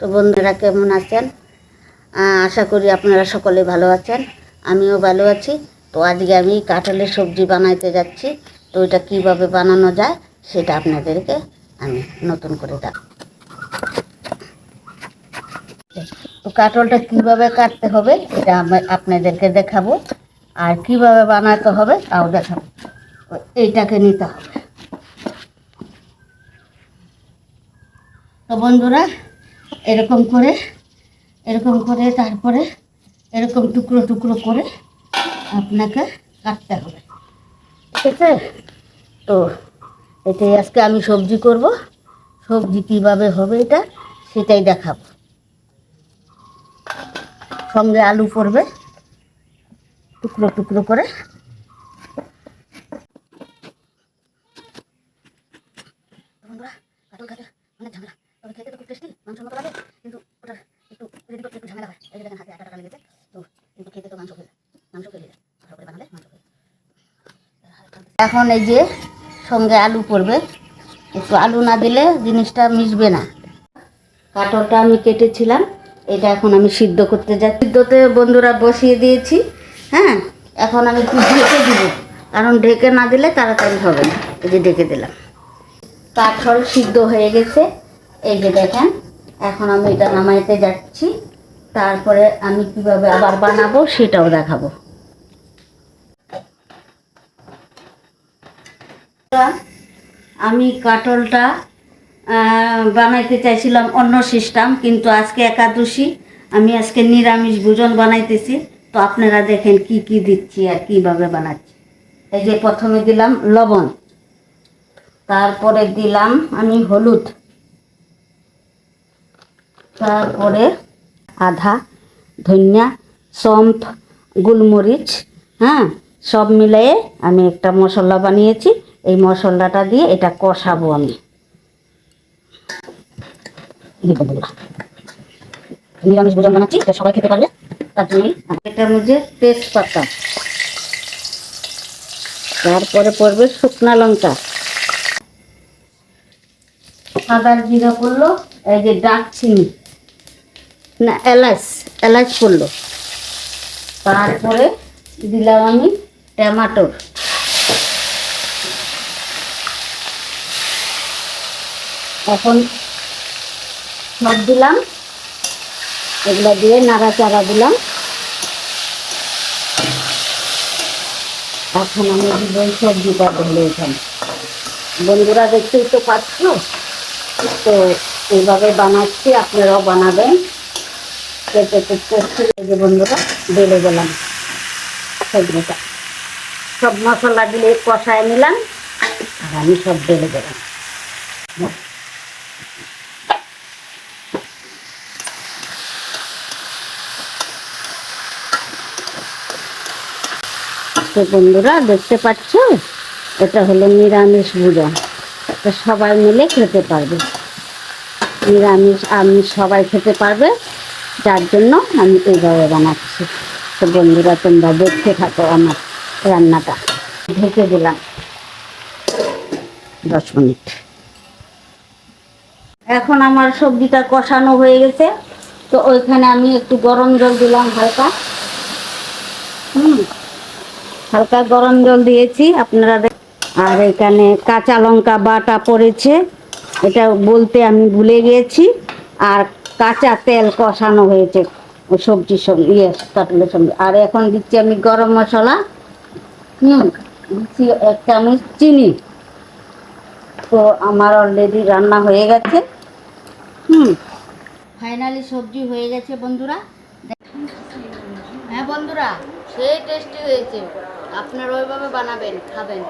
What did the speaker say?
তো বন্ধুরা কেমন আছেন? আশা করি আপনারা সকলে ভালো আছেন, আমিও ভালো আছি। তো আজকে আমি কাঁঠালের সবজি বানাইতে যাচ্ছি। তো এটা কীভাবে বানানো যায় সেটা আপনাদেরকে আমি নতুন করে দেখ তো কাঁঠালটা কীভাবে কাটতে হবে এটা আপনাদেরকে দেখাবো। আর কীভাবে বানাতে হবে তাও দেখাবো। এইটাকে নিতে হবে। তো বন্ধুরা এরকম করে এরকম করে, তারপরে এরকম টুকরো টুকরো করে আপনাকে কাটতে হবে। ঠিক আছে? তো এটাই আজকে আমি সবজি করব। সবজি কীভাবে হবে এটা সেটাই দেখাবো। সঙ্গে আলু পড়বে। টুকরো টুকরো করে বন্ধুরা, কাটল কাটে অনেক ঝামেলা তবে খেতে তো খুব টেস্টি মাংস মতো লাগে কিন্তু ওটা একটু রেডি করতে একটু ঝামেলা হয়। এই দেখেন, হাতে লেগেছে, তো কিন্তু খেতে তো মাংস মাংস ভালো করে বানালে মাংস এখন এই যে সঙ্গে আলু পড়বে একটু আলু না দিলে জিনিসটা মিশবে না। কাটলটা আমি কেটেছিলাম, এটা এখন আমি সিদ্ধ করতে যাই সিদ্ধতে বন্ধুরা বসিয়ে দিয়েছি হ্যাঁ? এখন আমি ঢেকে দিব। কারণ ঢেকে না দিলে তাড়াতাড়ি হবে না। এই যে ঢেকে দিলাম। কাঠল সিদ্ধ হয়ে গেছে। এই যে দেখেন, এখন আমি এটা নামাইতে যাচ্ছি। তারপরে আমি কীভাবে আবার বানাবো সেটাও দেখাবো। আমি কাটলটা বানাইতে চাইছিলাম অন্য সিস্টেম, কিন্তু আজকে একাদশী, আমি আজকে নিরামিষ ভোজন বানাইতেছি। তো আপনারা দেখেন কি কি দিচ্ছি আর কীভাবে বানাচ্ছি। এই যে প্রথমে দিলাম লবণ, তারপরে দিলাম আমি হলুদ, তারপরে আধা, ধনিয়া, সম্প, গোলমরিচ হ্যাঁ সব মিলিয়ে আমি একটা মশলা বানিয়েছি। এই মশলাটা দিয়ে এটা কষাবো আমি। নিরামিষ ভোজন বানাচ্ছি, এটা সবাই খেতে পারবে, তার জন্যই। এটার মধ্যে তেজপাতা। তারপরে পড়বে শুকনা লঙ্কা। সাদা জিরা পড়ল, এই যে দারচিনি না, এলাচ এলাচ পড়ল তারপরে দিলাম আমি টমাটোর। এখন সব দিলাম, এগুলো দিয়ে নাড়াচাড়া দিলাম। এখন আমি দিব এই সবজিটা ঢেলে এখানে। বন্ধুরা দেখতেই তো পাচ্ছ? তো এইভাবে বানাচ্ছি, আপনারাও বানাবেন। কেটে এই বন্ধুরা ঢেলে দিলাম সবজিটা। সব মশলা দিলে কষায় নিলাম, আর আমি সব ঢেলে দিলাম তো বন্ধুরা, দেখতে পাচ্ছ? এটা হলো নিরামিষ ভোজন। এটা সবাই মিলে খেতে পারবে। নিরামিষ আমিষ সবাই খেতে পারবে। যার জন্য আমি এইভাবে বানাচ্ছি। তো বন্ধুরা, তোমরা দেখতে থাকো আমার রান্নাটা। ঢেকে দিলাম। দশ মিনিট। এখন আমার সবজিটা কষানো হয়ে গেছে। তো ওইখানে আমি একটু গরম জল দিলাম হালকা। হুম, হালকা গরম জল দিয়েছি, আপনারা আর এখানে কাঁচা লঙ্কা বাটা পড়েছে। এটা বলতে আমি ভুলে গিয়েছি। আর কাঁচা তেল কষানো হয়েছে ওই সবজির সঙ্গে ইয়ে কাটলের সঙ্গে আর এখন দিচ্ছি আমি গরম মশলা। হুম, দিচ্ছি এক চামচ চিনি। তো আমার অলরেডি রান্না হয়ে গেছে। হুম। ফাইনালি সবজি হয়ে গেছে বন্ধুরা। হ্যাঁ বন্ধুরা, সেই টেস্টি হয়েছে। আপনারা ওইভাবে বানাবেন, খাবেন।